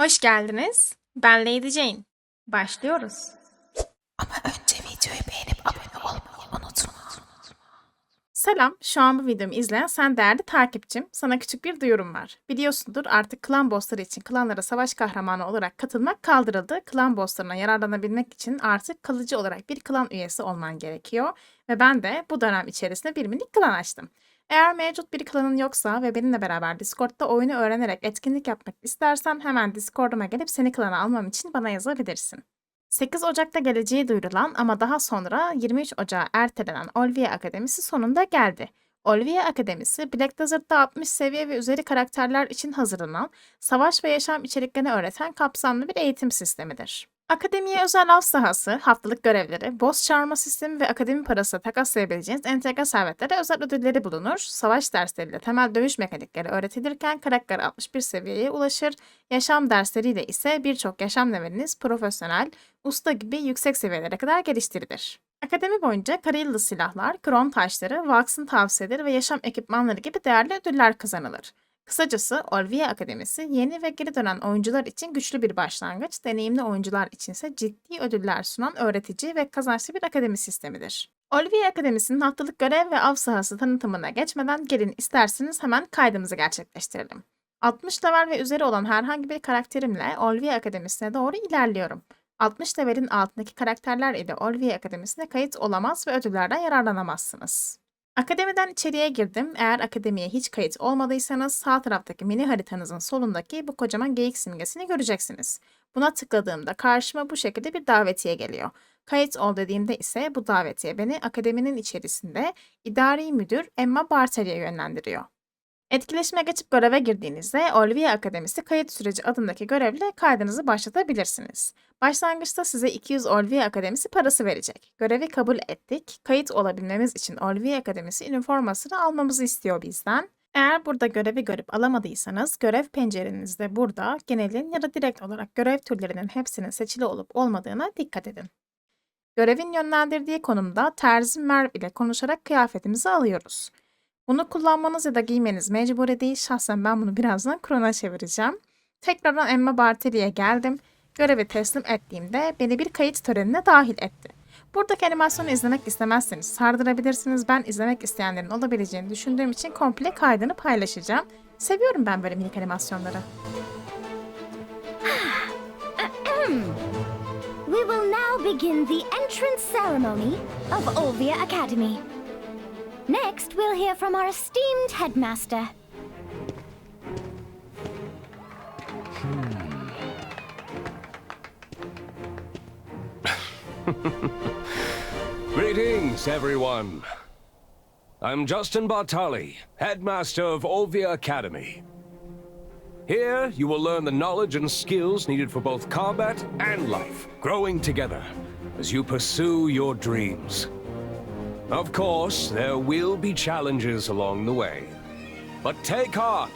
Hoş geldiniz. Ben Lady Jane. Başlıyoruz. Ama önce videoyu beğenip abone olmayı unutma. Selam, şu an bu videomu izleyen sen değerli takipçim. Sana küçük bir duyurum var. Biliyorsundur artık klan bossları için klanlara savaş kahramanı olarak katılmak kaldırıldı. Klan bosslarına yararlanabilmek için artık kalıcı olarak bir klan üyesi olman gerekiyor. Ve ben de bu dönem içerisinde bir minik klan açtım. Eğer mevcut bir klanın yoksa ve benimle beraber Discord'da oyunu öğrenerek etkinlik yapmak istersen hemen Discord'uma gelip seni klana almam için bana yazabilirsin. 8 Ocak'ta geleceği duyurulan ama daha sonra 23 Ocak'a ertelenen Olvia Akademisi sonunda geldi. Olvia Akademisi, Black Desert'ta 60 seviye ve üzeri karakterler için hazırlanan, savaş ve yaşam içeriklerini öğreten kapsamlı bir eğitim sistemidir. Akademiye özel av sahası, haftalık görevleri, boss çağırma sistemi ve akademi parası takaslayabileceğiniz entegre servetlere özel ödülleri bulunur. Savaş dersleriyle temel dövüş mekanikleri öğretilirken karakter 61 seviyeye ulaşır. Yaşam dersleriyle ise birçok yaşam leveliniz profesyonel, usta gibi yüksek seviyelere kadar geliştirilir. Akademi boyunca kara yıldız silahlar, kron taşları, Vax'ın tavsiyeleri ve yaşam ekipmanları gibi değerli ödüller kazanılır. Kısacası Olvia Akademisi yeni ve geri dönen oyuncular için güçlü bir başlangıç, deneyimli oyuncular içinse ciddi ödüller sunan öğretici ve kazançlı bir akademi sistemidir. Olvia Akademisi'nin haftalık görev ve av sahası tanıtımına geçmeden gelin isterseniz hemen kaydımızı gerçekleştirelim. 60 level ve üzeri olan herhangi bir karakterimle Olvia Akademisi'ne doğru ilerliyorum. 60 levelin altındaki karakterler ile Olvia Akademisi'ne kayıt olamaz ve ödüllerden yararlanamazsınız. Akademiden içeriye girdim. Eğer akademiye hiç kayıt olmadıysanız sağ taraftaki mini haritanızın solundaki bu kocaman geyik simgesini göreceksiniz. Buna tıkladığımda karşıma bu şekilde bir davetiye geliyor. Kayıt ol dediğimde ise bu davetiye beni akademinin içerisinde idari müdür Emma Bartel'e yönlendiriyor. Etkileşime geçip göreve girdiğinizde Olivia Akademisi kayıt süreci adındaki görevle kaydınızı başlatabilirsiniz. Başlangıçta size 200 Olivia Akademisi parası verecek. Görevi kabul ettik. Kayıt olabilmemiz için Olivia Akademisi üniformasını almamızı istiyor bizden. Eğer burada görevi görüp alamadıysanız görev pencerenizde burada genelin ya da direkt olarak görev türlerinin hepsinin seçili olup olmadığına dikkat edin. Görevin yönlendirdiği konumda terzi Merv ile konuşarak kıyafetimizi alıyoruz. Bunu kullanmanız ya da giymeniz mecburi değil. Şahsen ben bunu birazdan krona çevireceğim. Tekrardan Emma Bartel'e geldim. Görevi teslim ettiğimde beni bir kayıt törenine dahil etti. Buradaki animasyonu izlemek istemezseniz sardırabilirsiniz. Ben izlemek isteyenlerin olabileceğini düşündüğüm için komple kaydını paylaşacağım. Seviyorum ben böyle minik animasyonları. We will now begin the entrance ceremony of Olvia Academy. Next, we'll hear from our esteemed headmaster. Hmm. Greetings, everyone. I'm Justin Bartali, headmaster of Olvia Academy. Here, you will learn the knowledge and skills needed for both combat and life, growing together as you pursue your dreams. Of course, there will be challenges along the way, but take heart.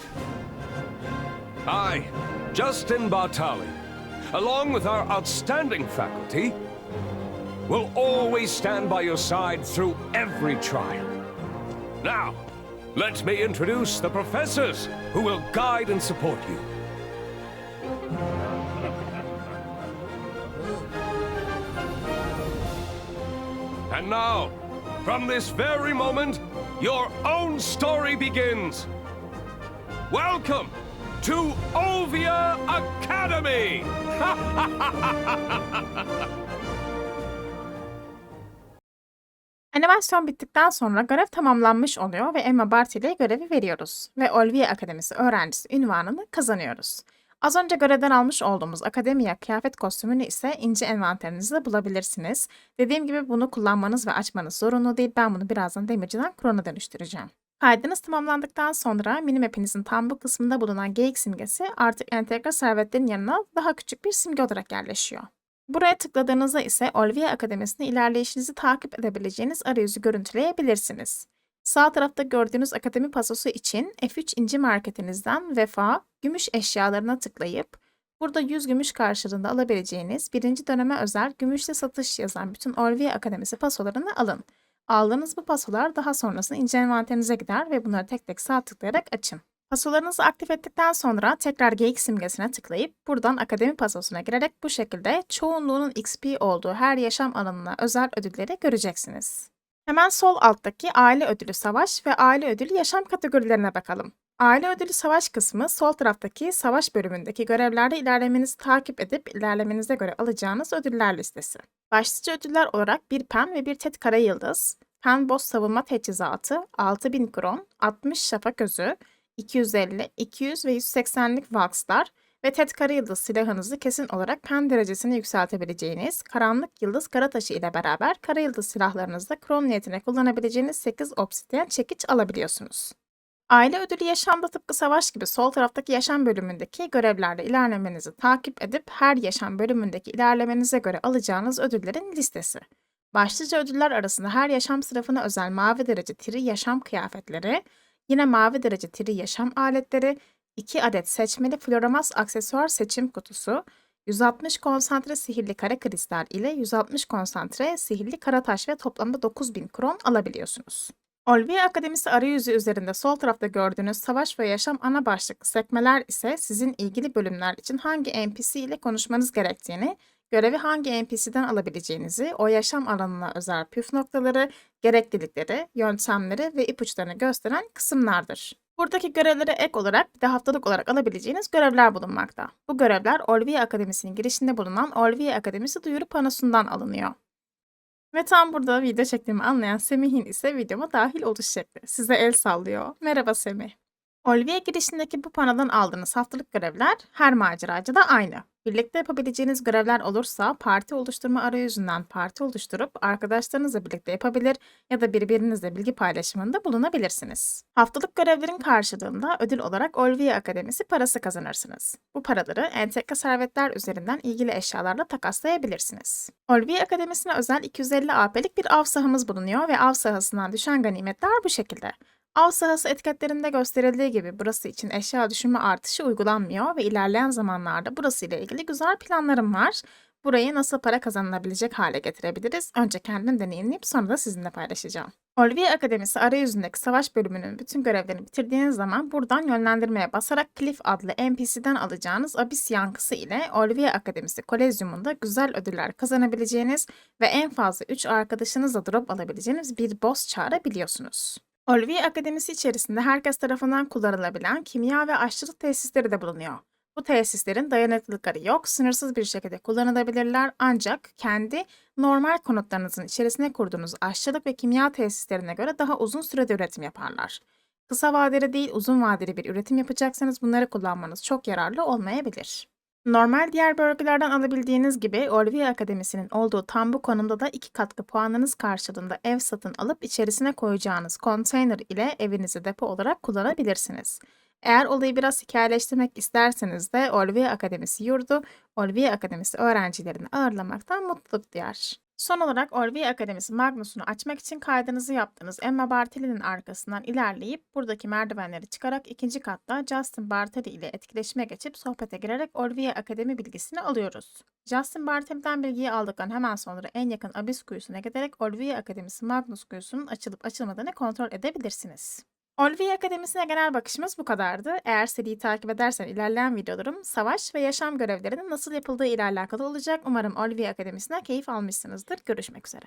I, Justin Bartali, along with our outstanding faculty, will always stand by your side through every trial. Now, let me introduce the professors who will guide and support you. And now, from this very moment, your own story begins. Welcome to Olvia Academy! Animasyon bittikten sonra görev tamamlanmış oluyor ve Emma Bartel'e görevi veriyoruz ve Olvia Akademisi öğrencisi ünvanını kazanıyoruz. Az önce görevden almış olduğumuz akademiya kıyafet kostümünü ise ince envanterinizde bulabilirsiniz. Dediğim gibi bunu kullanmanız ve açmanız zorunlu değil. Ben bunu birazdan demirciden krona dönüştüreceğim. Kaydınız tamamlandıktan sonra minimap'inizin tam bu kısmında bulunan geyik simgesi artık entegre servetlerin yanına daha küçük bir simge olarak yerleşiyor. Buraya tıkladığınızda ise Olvia Akademisi'nde ilerleyişinizi takip edebileceğiniz arayüzü görüntüleyebilirsiniz. Sağ tarafta gördüğünüz akademi pasosu için F3 inci marketinizden Vefa, gümüş eşyalarına tıklayıp burada 100 gümüş karşılığında alabileceğiniz birinci döneme özel gümüşle satış yazan bütün Olvia Akademisi pasolarını alın. Aldığınız bu pasolar daha sonrasında ince envanterinize gider ve bunları tek tek sağ tıklayarak açın. Pasolarınızı aktif ettikten sonra tekrar geyik simgesine tıklayıp buradan akademi pasosuna girerek bu şekilde çoğunluğunun XP olduğu her yaşam alanına özel ödülleri göreceksiniz. Hemen sol alttaki aile ödülü savaş ve aile ödülü yaşam kategorilerine bakalım. Aile ödülü savaş kısmı sol taraftaki savaş bölümündeki görevlerde ilerlemenizi takip edip ilerlemenize göre alacağınız ödüller listesi. Başlıca ödüller olarak bir pen ve bir tet kara yıldız, pen boss savunma teçhizatı, 6000 kron, 60 şafak özü, 250, 200 ve 180'lik valkslar ve tet kara yıldız silahınızı kesin olarak pen derecesini yükseltebileceğiniz karanlık yıldız kara taşı ile beraber kara yıldız silahlarınızda kron niyetine kullanabileceğiniz 8 obsidyen çekiç alabiliyorsunuz. Aile ödülü yaşamda tıpkı savaş gibi sol taraftaki yaşam bölümündeki görevlerde ilerlemenizi takip edip her yaşam bölümündeki ilerlemenize göre alacağınız ödüllerin listesi. Başlıca ödüller arasında her yaşam sınıfına özel mavi derece tiri yaşam kıyafetleri, yine mavi derece tiri yaşam aletleri, 2 adet seçmeli floramas aksesuar seçim kutusu, 160 konsantre sihirli kara kristal ile 160 konsantre sihirli kara taş ve toplamda 9000 kron alabiliyorsunuz. Olvia Akademisi arayüzü üzerinde sol tarafta gördüğünüz savaş ve yaşam ana başlıklı sekmeler ise sizin ilgili bölümler için hangi NPC ile konuşmanız gerektiğini, görevi hangi NPC'den alabileceğinizi, o yaşam alanına özel püf noktaları, gereklilikleri, yöntemleri ve ipuçlarını gösteren kısımlardır. Buradaki görevlere ek olarak bir de haftalık olarak alabileceğiniz görevler bulunmakta. Bu görevler Olvia Akademisi'nin girişinde bulunan Olvia Akademisi duyuru panosundan alınıyor. Ve tam burada video çektiğimi anlayan Semih'in ise videoma dahil oluş şekli. Size el sallıyor. Merhaba Semih. Olvia girişindeki bu panodan aldığınız haftalık görevler her maceracıda aynı. Birlikte yapabileceğiniz görevler olursa parti oluşturma arayüzünden parti oluşturup arkadaşlarınızla birlikte yapabilir ya da birbirinizle bilgi paylaşımında bulunabilirsiniz. Haftalık görevlerin karşılığında ödül olarak Olvia Akademisi parası kazanırsınız. Bu paraları entegre servetler üzerinden ilgili eşyalarla takaslayabilirsiniz. Olvia Akademisi'ne özel 250 AP'lik bir av sahamız bulunuyor ve av sahasından düşen ganimetler bu şekilde. Av sahası etiketlerinde gösterildiği gibi burası için eşya düşürme artışı uygulanmıyor ve ilerleyen zamanlarda burası ile ilgili güzel planlarım var. Burayı nasıl para kazanılabilecek hale getirebiliriz? Önce kendim deneyimleyip sonra da sizinle paylaşacağım. Olvia Akademisi arayüzündeki savaş bölümünün bütün görevlerini bitirdiğiniz zaman buradan yönlendirmeye basarak Cliff adlı NPC'den alacağınız Abyss yankısı ile Olvia Akademisi Kolezyumunda güzel ödüller kazanabileceğiniz ve en fazla 3 arkadaşınızla drop alabileceğiniz bir boss çağırabiliyorsunuz. Olvia Akademisi içerisinde herkes tarafından kullanılabilen kimya ve aşçılık tesisleri de bulunuyor. Bu tesislerin dayanıklılıkları yok, sınırsız bir şekilde kullanılabilirler ancak kendi normal konutlarınızın içerisine kurduğunuz aşçılık ve kimya tesislerine göre daha uzun sürede üretim yaparlar. Kısa vadeli değil uzun vadeli bir üretim yapacaksanız bunları kullanmanız çok yararlı olmayabilir. Normal diğer bölgelerden alabildiğiniz gibi Olvia Akademisi'nin olduğu tam bu konumda da iki katkı puanınız karşılığında ev satın alıp içerisine koyacağınız konteyner ile evinizi depo olarak kullanabilirsiniz. Eğer olayı biraz hikayeleştirmek isterseniz de Olvia Akademisi yurdu, Olvia Akademisi öğrencilerini ağırlamaktan mutluluk duyar. Son olarak Olvia Akademisi Magnus'unu açmak için kaydınızı yaptığınız Emma Bartelli'nin arkasından ilerleyip buradaki merdivenleri çıkarak ikinci katta Justin Bartelli ile etkileşime geçip sohbete girerek Olvia Akademi bilgisini alıyoruz. Justin Bartelli'den bilgiyi aldıktan hemen sonra en yakın Abyss kuyusuna giderek Olvia Akademisi Magnus kuyusunun açılıp açılmadığını kontrol edebilirsiniz. Olvia Akademisi'ne genel bakışımız bu kadardı. Eğer seriyi takip edersen ilerleyen videolarım savaş ve yaşam görevlerinin nasıl yapıldığı ile alakalı olacak. Umarım Olvia Akademisi'ne keyif almışsınızdır. Görüşmek üzere.